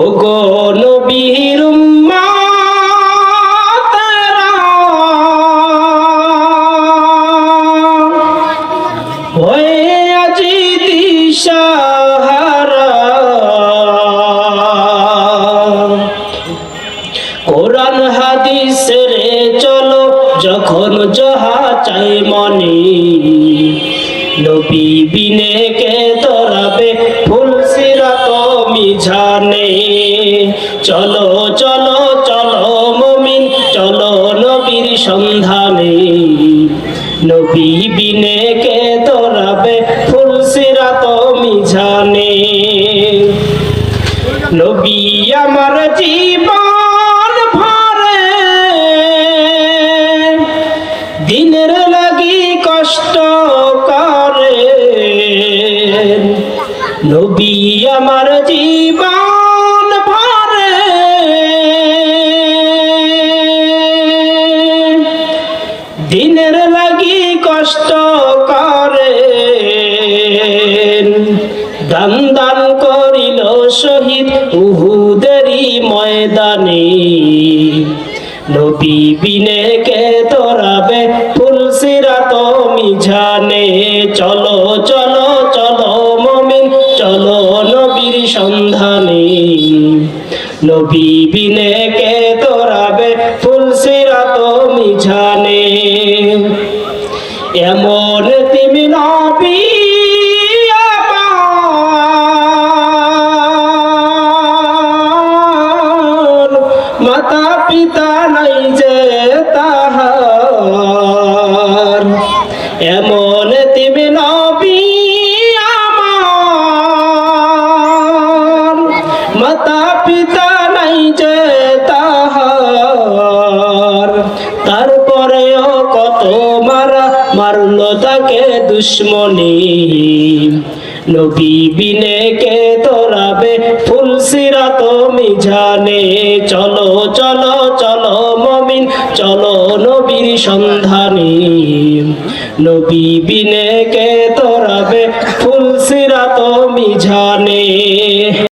ও গো নবীর হয়ে আজি দিশাহারা। কোরআন হাদিস রে চলো, যখন যাহা চাই মনে। নবী বিনে কে সিরাত মিঝানে চলো চলো চলো মমিন, চলো নবীর সন্ধানে। নবী বিনে কে তোরাবে ফুল সিরাত মিঝানে নবী আমার জীবন ভরে। দিনের লাগি কষ্ট নবী আমার জীবন ভরে। দিনের লাগি কষ্ট করে দান দান করিল শহীদ উহুদেরই ময়দানে। নবী বিনে কে তোরাবে ফুল সিরাত মিঝানে। চলো চলো। সন্ধানে। নবী বিনে কে তোরাবে ফুল সিরাত মিঝানে এমন তুমি নবী মাতা পিতা নাই যে তাহার। এমন মাতা পিতা নাই যে তাহার। তারপরেও কত মারা মারলো তাকে দুশ্মনী। নবী বিনে কে তোরাবে ফুল সিরাত মিঝানে। চলো চলো চলো মমিন, চলো নবীর সন্ধানে। নবী বিনে কে তোরাবে ফুল সিরাত মিঝানে।